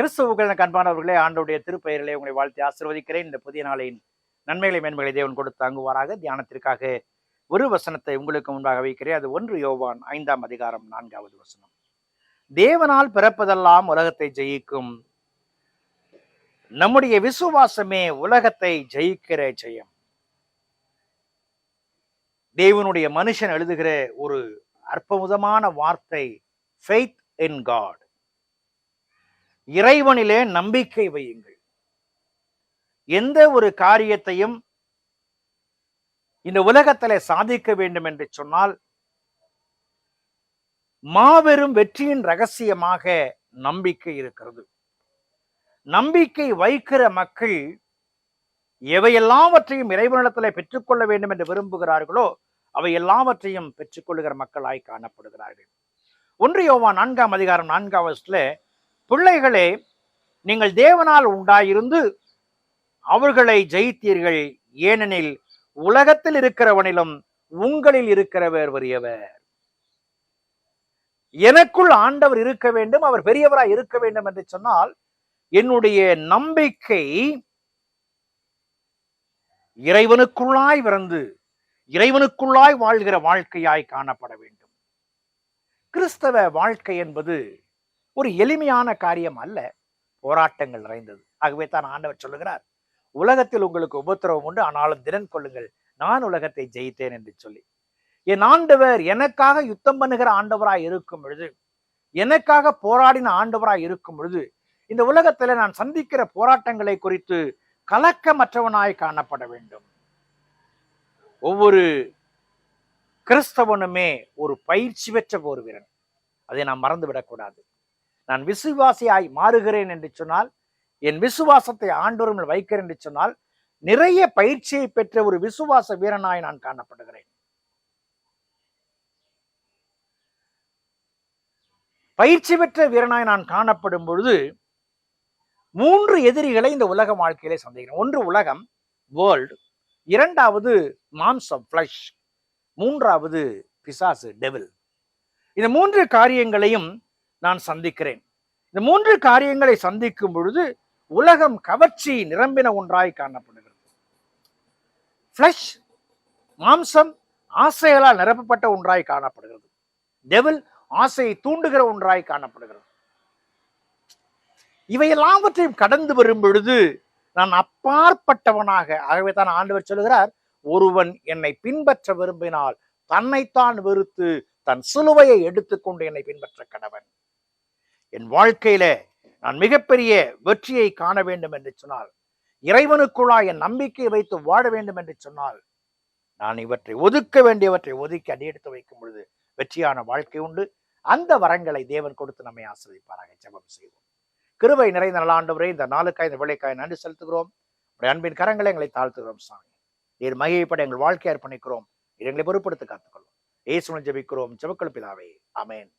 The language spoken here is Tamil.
கிறிஸ்துவுக்கள் கண்பானவர்களே ஆண்டோடைய திருப்பெயர்களை உங்களை வாழ்த்தி ஆசிர்வதிக்கிறேன். இந்த புதிய நாளின் நன்மைகளை மேன்மைகளை தேவன் கொடுத்து தாங்குவாராக. தியானத்திற்காக ஒரு வசனத்தை உங்களுக்கு முன்பாக வைக்கிறேன். அது ஒன்று யோவான் ஐந்தாம் அதிகாரம் நான்காவது வசனம். தேவனால் பிறப்பதெல்லாம் உலகத்தை ஜெயிக்கும். நம்முடைய விசுவாசமே உலகத்தை ஜெயிக்கிற ஜெயம். தேவனுடைய மனுஷன் எழுதுகிற ஒரு அற்புதமான வார்த்தை ஃபெய்த் இன் காட் இறைவனிலே நம்பிக்கை வையுங்கள். எந்த ஒரு காரியத்தையும் இந்த உலகத்திலே சாதிக்க வேண்டும் என்று சொன்னால் மாபெரும் வெற்றியின் ரகசியமாக நம்பிக்கை இருக்கிறது. நம்பிக்கை வைக்கிற மக்கள் எவை எல்லாவற்றையும் இறைவனிடத்திலே பெற்றுக்கொள்ள வேண்டும் என்று விரும்புகிறார்களோ அவை எல்லாவற்றையும் பெற்றுக்கொள்கிற மக்களாய் காணப்படுகிறார்கள். ஒன்று யோவா நான்காம் அதிகாரம் நான்காம் வருஷத்துல பிள்ளைகளே நீங்கள் தேவனால் உண்டாயிருந்து அவர்களை ஜெயித்தீர்கள். ஏனெனில் உலகத்தில் இருக்கிறவனிலும் உங்களில் இருக்கிறவர் பெரியவர் எனக்குள் ஆண்டவர் இருக்க வேண்டும் அவர் பெரியவராய் இருக்க வேண்டும் என்று சொன்னால் என்னுடைய நம்பிக்கை இறைவனுக்குள்ளாய் பிறந்து இறைவனுக்குள்ளாய் வாழ்கிற வாழ்க்கையாய் காணப்பட வேண்டும். கிறிஸ்தவ வாழ்க்கை என்பது ஒரு எளிமையான காரியம் அல்ல. போராட்டங்கள் நிறைந்தது. ஆகவே தான் ஆண்டவர் சொல்லுகிறார் உலகத்தில் உங்களுக்கு உபத்திரவம் உண்டு ஆனாலும் திறன் கொள்ளுங்கள். நான் உலகத்தை ஜெயித்தேன் என்று சொல்லி. என் ஆண்டவர் எனக்காக யுத்தம் பண்ணுகிற ஆண்டவராய் இருக்கும் பொழுது எனக்காக போராடின ஆண்டவராய் இருக்கும் பொழுது இந்த உலகத்துல நான் சந்திக்கிற போராட்டங்களை குறித்து கலக்கமற்றவனாய் காணப்பட வேண்டும். ஒவ்வொரு கிறிஸ்தவனுமே ஒரு பயிற்சி பெற்ற போர் வீரன் அதை நாம் மறந்து விடக்கூடாது நான் விசுவாசியாய் மாறுகிறேன் என்று சொன்னால் என் விசுவாசத்தை ஆண்டோருமில் வைக்கிறேன் என்று சொன்னால் நிறைய பயிற்சியை பெற்ற ஒரு விசுவாச வீரனாய் நான் காணப்படுகிறேன். பயிற்சி பெற்ற வீரனாய் நான் காணப்படும் பொழுது மூன்று எதிரிகளை இந்த உலக வாழ்க்கையிலே சந்திக்கிறேன். ஒன்று உலகம் வேர்ல்டு இரண்டாவது மாம்சம் ஃப்ளஷ் மூன்றாவது பிசாசு டெவில் இந்த மூன்று காரியங்களையும் நான் சந்திக்கிறேன். இந்த மூன்று காரியங்களை சந்திக்கும் பொழுது உலகம் கவர்ச்சி நிரம்பின ஒன்றாய் காணப்படுகிறது. ஃப்ளஷ் மாம்சம் ஆசைகளால் நிரப்பப்பட்ட ஒன்றாய் காணப்படுகிறது. டெவில் ஆசையை தூண்டுகிற ஒன்றாய் காணப்படுகிறது. இவை எல்லாவற்றையும் கடந்து வரும் பொழுது நான் அப்பாற்பட்டவனாக ஆகவே தான் ஆண்டவர் சொல்கிறார் ஒருவன் என்னை பின்பற்ற விரும்பினால் தன்னைத்தான் வெறுத்து தன் சிலுவையை எடுத்துக்கொண்டு என்னை பின்பற்ற கடவன். என் வாழ்க்கையில நான் மிகப்பெரிய வெற்றியை காண வேண்டும் என்று சொன்னால் இறைவனுக்குள்ளா என் நம்பிக்கையை வைத்து வாழ வேண்டும் என்று சொன்னால் நான் இவற்றை ஒதுக்க வேண்டியவற்றை ஒதுக்கி அடியெடுத்து வைக்கும் பொழுது வெற்றியான வாழ்க்கை உண்டு. அந்த வரங்களை தேவன் கொடுத்து நம்மை ஆசிரியப்பாராக ஜெபம் செய்வோம். கிருவை நிறைந்த நலாண்டவரே இந்த நாளுக்காய் இந்த விளைக்காய் நன்றி செலுத்துகிறோம். உடைய அன்பின் கரங்களை எங்களை தாழ்த்துகிறோம் சாமி. நீர் மகிழ்ப்பட எங்கள் வாழ்க்கை அர்ப்பணிக்கிறோம். எங்களை பொறுப்படுத்தி காத்துக்கொள்ளும் ஏசுமன் ஜபிக்கிறோம். ஜபக்கல் பிதாவே. அமேன்